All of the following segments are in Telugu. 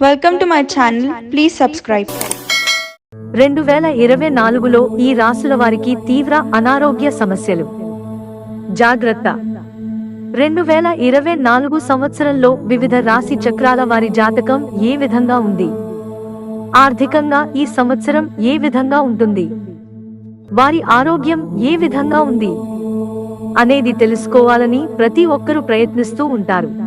Welcome to my channel please subscribe రెండు వేల ఇరవై నాలుగులో ఈ రాసుల వారికి తీవ్ర అనారోగ్య సమస్యలు. జాగ్రత్త. రెండు వేల ఇరవై నాలుగు సంవత్సరంలో వివిధ రాశి చక్రాల వారి జాతకం ఏ విధంగా ఉంది? ఆర్థికంగా ఈ సంవత్సరం ఏ విధంగా ఉంటుంది? వారి ఆరోగ్యం ఏ విధంగా ఉంది? అనేది తెలుసుకోవాలని ప్రతి ఒక్కరూ ప్రయత్నిస్తూ ఉంటారు.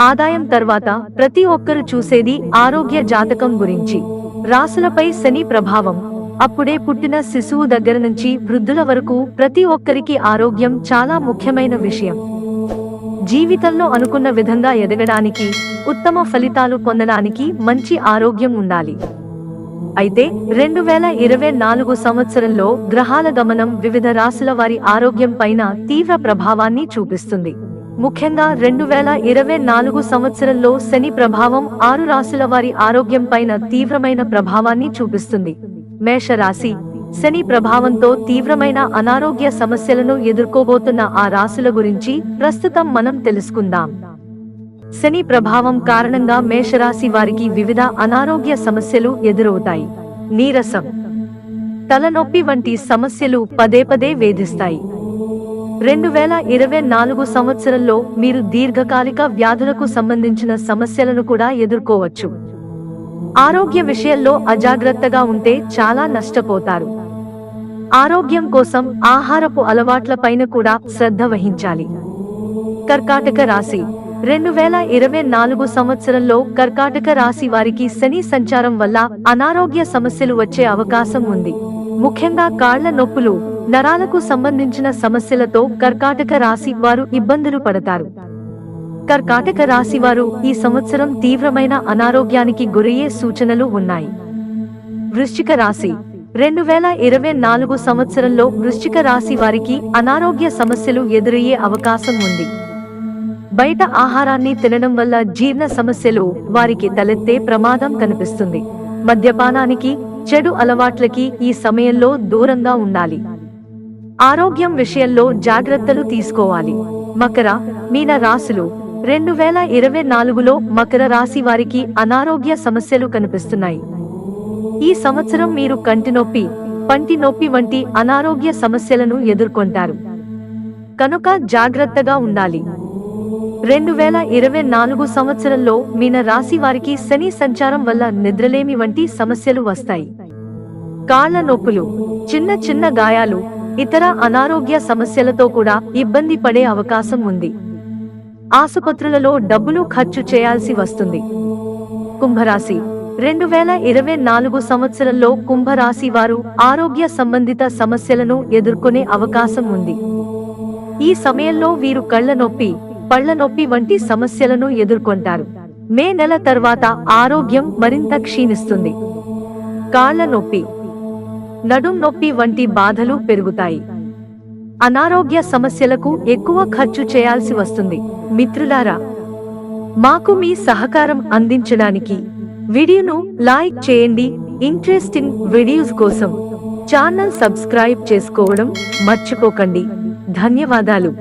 ఆదాయం తర్వాత ప్రతి ఒక్కరు చూసేది ఆరోగ్య జాతకం గురించి. రాసులపై శని ప్రభావం. అప్పుడే పుట్టిన శిశువు దగ్గర నుంచి వృద్ధుల వరకు ప్రతి ఒక్కరికి ఆరోగ్యం చాలా ముఖ్యమైన విషయం. జీవితంలో అనుకున్న విధంగా ఎదగడానికి ఉత్తమ ఫలితాలు పొందడానికి మంచి ఆరోగ్యం ఉండాలి. అయితే రెండు వేల ఇరవై నాలుగు సంవత్సరంలో గ్రహాల గమనం వివిధ రాశుల వారి ఆరోగ్యం పైన తీవ్ర ప్రభావాన్ని చూపిస్తుంది. ముఖ్యంగా రెండు వేల ఇరవై నాలుగు సంవత్సరంలో శని ప్రభావం ఆరు రాశుల వారి ఆరోగ్యం పైన తీవ్రమైన ప్రభావాన్ని చూపిస్తుంది. మేషరాశి శని ప్రభావంతో తీవ్రమైన అనారోగ్య సమస్యలను ఎదుర్కోబోతున్న ఆ రాశుల గురించి ప్రస్తుతం మనం తెలుసుకుందాం. శని ప్రభావం కారణంగా మేషరాశి వారికి వివిధ అనారోగ్య సమస్యలు ఎదురవుతాయి. నీరసం తలనొప్పి వంటి సమస్యలు పదే పదే వేధిస్తాయి. రెండు వేల ఇరవై నాలుగు సంవత్సరంలో మీరు దీర్ఘకాలిక వ్యాధులకు సంబంధించిన సమస్యలను కూడా ఎదుర్కోవచ్చు. ఆరోగ్య విషయంలో అజాగ్రత్తగా ఉంటే చాలా నష్టపోతారు. ఆరోగ్యం కోసం ఆహారపు అలవాట్లపైన కూడా శ్రద్ధ వహించాలి. కర్కాటక రాశి. రెండు వేల ఇరవై నాలుగు సంవత్సరంలో కర్కాటక రాశి వారికి శని సంచారం వల్ల అనారోగ్య సమస్యలు వచ్చే అవకాశం ఉంది. ముఖ్యంగా కాళ్ళ నొప్పులు నరాలకు సంబంధించిన సమస్యలతో కర్కాటక రాశి వారు ఇబ్బందులు పడతారు. కర్కాటక రాశి వారు ఈ సంవత్సరం తీవ్రమైన అనారోగ్యానికి గురయ్యే సూచనలు ఉన్నాయి. వృశ్చిక రాశి. రెండు వేల ఇరవై నాలుగు సంవత్సరంలో వృశ్చిక రాశి వారికి అనారోగ్య సమస్యలు ఎదురయ్యే అవకాశం ఉంది. బయట ఆహారాన్ని తినడం వల్ల జీర్ణ సమస్యలు వారికి తలెత్తే ప్రమాదం కనిపిస్తుంది. మద్యపానానికి చెడు అలవాట్లకి ఈ సమయంలో దూరంగా ఉండాలి. ఆరోగ్యం విషయంలో జాగ్రత్తలు తీసుకోవాలి. మకర మీన రాశులు. రెండు వేల ఇరవై నాలుగులో మకర రాశి వారికి అనారోగ్య సమస్యలు కనిపిస్తున్నాయి. ఈ సంవత్సరం మీరు కంటి నొప్పి పంటి నొప్పి వంటి అనారోగ్య సమస్యలను ఎదుర్కొంటారు. కనుక జాగ్రత్తగా ఉండాలి. రెండు వేల ఇరవై నాలుగు సంవత్సరంలో మీన రాశి వారికి శని సంచారం వల్ల నిద్రలేమి వంటి సమస్యలు వస్తాయి. కాళ్ళ నొప్పులు చిన్న చిన్న గాయాలు ఇతర అనారోగ్య సమస్యలతో కూడా ఇబ్బంది పడే అవకాశం ఉంది. ఆసుపత్రులలో డబ్బులు ఖర్చు చేయాల్సి వస్తుంది. కుంభరాశి. రెండు వేల ఇరవై నాలుగు సంవత్సరంలో కుంభరాశి వారు ఆరోగ్య సంబంధిత సమస్యలను ఎదుర్కొనే అవకాశం ఉంది. ఈ సమయంలో వీరు కళ్ళ నొప్పి పళ్ళ నొప్పి వంటి సమస్యలను ఎదుర్కొంటారు. మే నెల తర్వాత ఆరోగ్యం మరింత క్షీణిస్తుంది. కాళ్ళ నొప్పి. నడుం నొప్పి వంటి బాధలు పెరుగుతాయి. అనారోగ్య సమస్యలకు ఎక్కువ ఖర్చు చేయాల్సి వస్తుంది. మిత్రులారా మాకు మీ సహకారం అందించడానికి వీడియోను లైక్ చేయండి. ఇంట్రెస్టింగ్ వీడియోస్ కోసం ఛానల్ సబ్స్క్రైబ్ చేసుకోవడం మర్చిపోకండి. ధన్యవాదాలు.